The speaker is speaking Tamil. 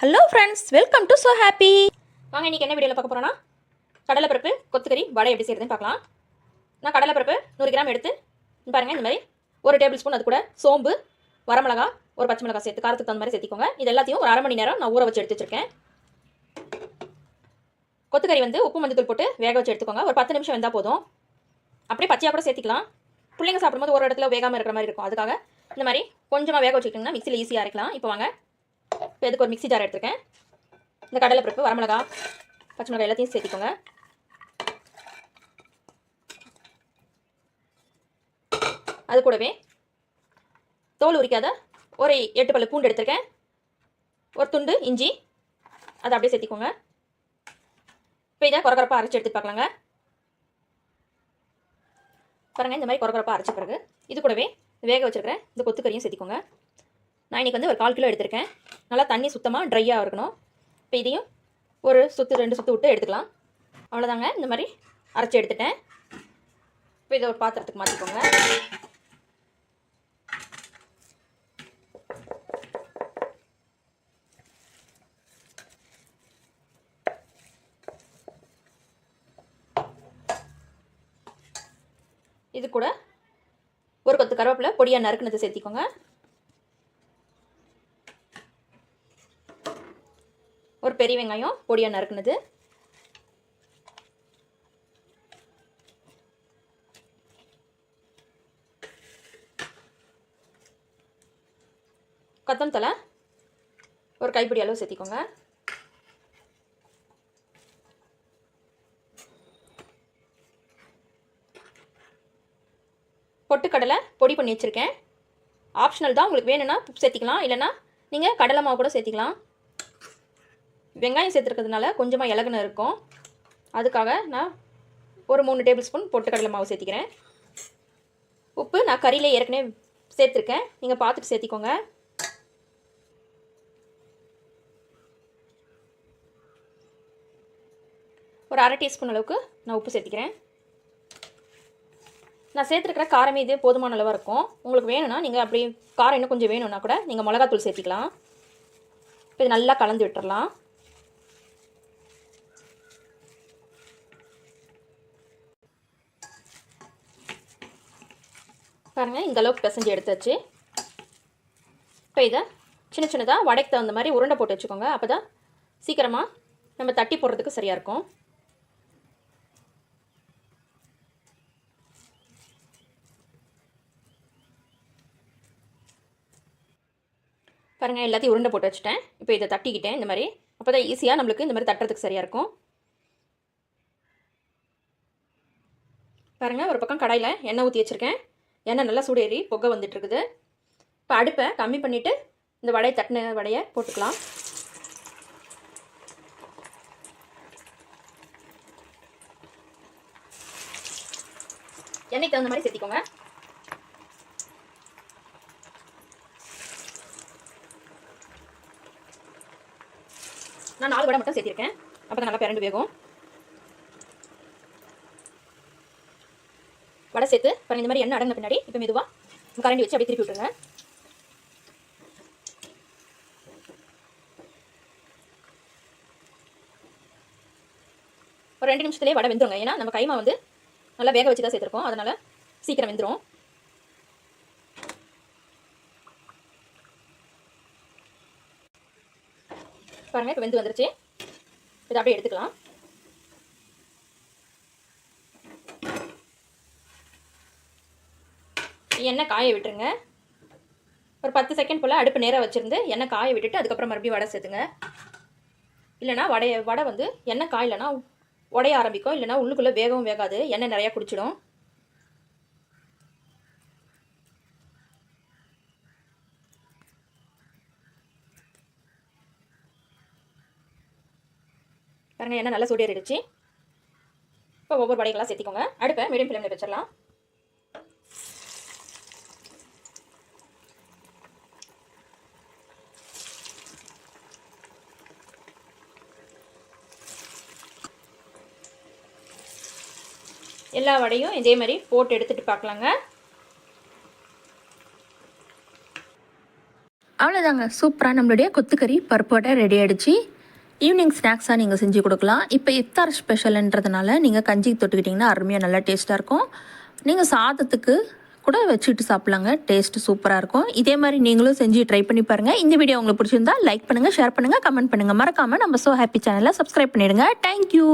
Hello friends welcome to so happy வாங்க இன்றைக்கி என்ன வீடியோவில் பார்க்க போகிறோன்னா கடலைப்பருப்பு கொத்துக்கறி வடை எப்படி செய்யறதுன்னு பார்க்கலாம். நான் கடலைப்பருப்பு நூறு கிராம் எடுத்து பாருங்கள் இந்த மாதிரி ஒரு டேபிள் ஸ்பூன் அது கூட சோம்பு வரமிளகா ஒரு பச்சை மிளகா சேர்த்து காரத்துக்கு தகுந்த மாதிரி சேர்த்திக்கோங்க. இது எல்லாத்தையும் ஒரு அரை மணி நேரம் நான் ஊற வச்சு எடுத்து வச்சுருக்கேன். கொத்துக்கறி வந்து உப்பு மஞ்சத்தூள் போட்டு வேக வச்சு எடுத்துக்கோங்க. ஒரு பத்து நிமிஷம் வந்தால் போதும். அப்படியே பச்சையாக கூட சேர்த்திக்கலாம். பிள்ளைங்க சாப்பிடும்போது ஒரு இடத்துல வேகாமல் இருக்கிற மாதிரி இருக்கும். அதுக்காக இந்த மாதிரி கொஞ்சமாக வேக வச்சுக்கிட்டிங்கன்னா மிக்சியில் ஈஸியாக இருக்கலாம். இப்போ வாங்க இப்போ இதுக்கு ஒரு மிக்ஸி ஜார் எடுத்துருக்கேன். இந்த கடலைப்பருப்பு வரமிளகா பச்சை மிளகாய் எல்லாத்தையும் சேர்த்திக்கோங்க. அது கூடவே தோல் உரிக்காத ஒரு எட்டு பல்லு பூண்டு எடுத்திருக்கேன். ஒரு துண்டு இஞ்சி அதை அப்படியே சேர்த்திக்கோங்க. இப்போ இதை குறக்குறப்பாக அரைச்சி எடுத்து பார்க்கலாங்க. பாருங்கள் இந்த மாதிரி குறக்குறப்பாக அரைச்ச பிறகு இது கூடவே வேக வச்சுருக்கிறேன் இந்த கொத்துக்கறியும் சேர்த்திக்கோங்க. நான் இன்றைக்கி வந்து ஒரு கால் கிலோ எடுத்திருக்கேன். நல்லா தண்ணி சுத்தமாக ட்ரையாக இருக்கணும். இப்போ இதையும் ஒரு சுற்று ரெண்டு சுற்று விட்டு எடுத்துக்கலாம். அவ்வளோதாங்க இந்த மாதிரி அரைச்சி எடுத்துட்டேன். இப்போ இதை ஒரு பாத்திரத்துக்கு மாற்றிக்கோங்க இது கூட ஒரு கொத்து கருவேப்பிலை பொடியாக நறுக்குனதை சேர்த்திக்கோங்க. ஒரு பெரிய வெங்காயம் பொடியாக நறுக்குனது. கொத்தம் தலை ஒரு கைப்பிடி அளவு சேர்த்திக்கோங்க. பொட்டுக்கடலை பொடி பண்ணி வச்சுருக்கேன். ஆப்ஷனல் தான். உங்களுக்கு வேணும்னா சேர்த்திக்கலாம். இல்லைன்னா நீங்கள் கடலை மாவு கூட சேர்த்திக்கலாம். வெங்காயம் சேர்த்துருக்கிறதுனால கொஞ்சமாக இலகுன இருக்கும். அதுக்காக நான் ஒரு மூணு டேபிள் ஸ்பூன் பொட்டுக்கடலை மாவு சேர்த்திக்கிறேன். உப்பு நான் கறியிலே ஏற்கனவே சேர்த்துருக்கேன். நீங்கள் பார்த்துட்டு சேர்த்திக்கோங்க. ஒரு அரை டீஸ்பூன் அளவுக்கு நான் உப்பு சேர்த்திக்கிறேன். நான் சேர்த்துருக்கிற காரம் இது போதுமான அளவாக இருக்கும். உங்களுக்கு வேணும்னா நீங்கள் அப்படி காரம் இன்னும் கொஞ்சம் வேணும்னா கூட நீங்கள் மிளகாத்தூள் சேர்த்திக்கலாம். இப்போ இது நல்லா கலந்து விட்டுறலாம். இந்த அளவுக்கு பிசைஞ்சு எடுத்தாச்சு. இப்போ இதை சின்ன சின்னதாக வடைக்கு தகுந்த மாதிரி உருண்டை போட்டு வச்சுக்கோங்க. அப்போ தான் சீக்கிரமாக நம்ம தட்டி போடுறதுக்கு சரியாக இருக்கும். பாருங்கள் எல்லாத்தையும் உருண்டை போட்டு வச்சுட்டேன். இப்போ இதை தட்டிக்கிட்டேன் இந்த மாதிரி. அப்போ தான் ஈஸியாக நம்மளுக்கு இந்த மாதிரி தட்டுறதுக்கு சரியாக இருக்கும். பாருங்கள் ஒரு பக்கம் கடாயில் எண்ணெய் ஊற்றி வச்சுருக்கேன். எண்ணெய் நல்லா சூடேறி புகை வந்துட்டுருக்குது. இப்போ அடுப்பை கம்மி பண்ணிவிட்டு இந்த வடையை தட்டின வடையை போட்டுக்கலாம். எண்ணெய்க்கு தகுந்த மாதிரி சேர்த்திக்கோங்க. நான் நாலு வடை மட்டும் சேர்த்திருக்கேன். அப்போ தான் நல்லா பிறண்டு வேகும். வடை சேர்த்து பாருங்க இந்த மாதிரி எண்ணெய் அடங்கின பின்னாடி இப்போ மெதுவாக கரண்டி வச்சு அப்படியே திருப்பி விட்டுருங்க. ஒரு ரெண்டு நிமிஷத்துலேயே வடை வெந்துருங்க. ஏன்னா நம்ம கைமா வந்து நல்லா வேக வச்சு தான் சேர்த்துருக்கோம். அதனால் சீக்கிரம் வெந்துடும் பாருங்க இப்போ வெந்து வந்துருச்சு. இதை அப்படியே எடுத்துக்கலாம். எண்ணெய் காய விட்டுருங்க. ஒரு பத்து செகண்ட் போல் அடுப்பு நேராக வச்சுருந்து எண்ணெய் காய விட்டுட்டு அதுக்கப்புறம் மறுபடியும் வடை சேர்த்துங்க. இல்லைனா வடைய வடை வந்து எண்ணெய் காயலைன்னா உடைய ஆரம்பிக்கும். இல்லைனா உள்ளுக்குள்ளே வேகவும் வேகாது. எண்ணெய் நிறையா குடிச்சிடும். பாருங்கள் எண்ணெய் நல்லா சூடேறிடுச்சு. இப்போ ஒவ்வொரு வடைகளாக சேர்த்திக்கோங்க. அடுப்பை மீடியம் ஃப்ளேமில் வச்சிடலாம். எல்லா வடையும் இதே மாதிரி போட்டு எடுத்துகிட்டு பார்க்கலாங்க. அவ்வளோதாங்க சூப்பராக நம்மளுடைய கொத்துக்கறி பருப்போட ரெடி ஆகிடுச்சு ஈவினிங் ஸ்நாக்ஸாக நீங்கள் செஞ்சு கொடுக்கலாம். இப்போ இத்தார் ஸ்பெஷல்ன்றதுனால நீங்கள் கஞ்சிக்கு தொட்டுக்கிட்டிங்கன்னா அருமையாக நல்லா டேஸ்ட்டாக இருக்கும். நீங்கள் சாதத்துக்கு கூட வச்சுட்டு சாப்பிட்லாங்க. டேஸ்ட் சூப்பராக இருக்கும். இதே மாதிரி நீங்களும் செஞ்சு ட்ரை பண்ணி பாருங்கள் இந்த வீடியோ உங்களுக்கு பிடிச்சிருந்தா லைக் பண்ணுங்கள் ஷேர் பண்ணுங்கள் கமெண்ட் பண்ணுங்கள் மறக்காமல் நம்ம ஸோ ஹாப்பி சேனலை சப்ஸ்கிரைப் பண்ணிவிடுங்க தேங்க்யூ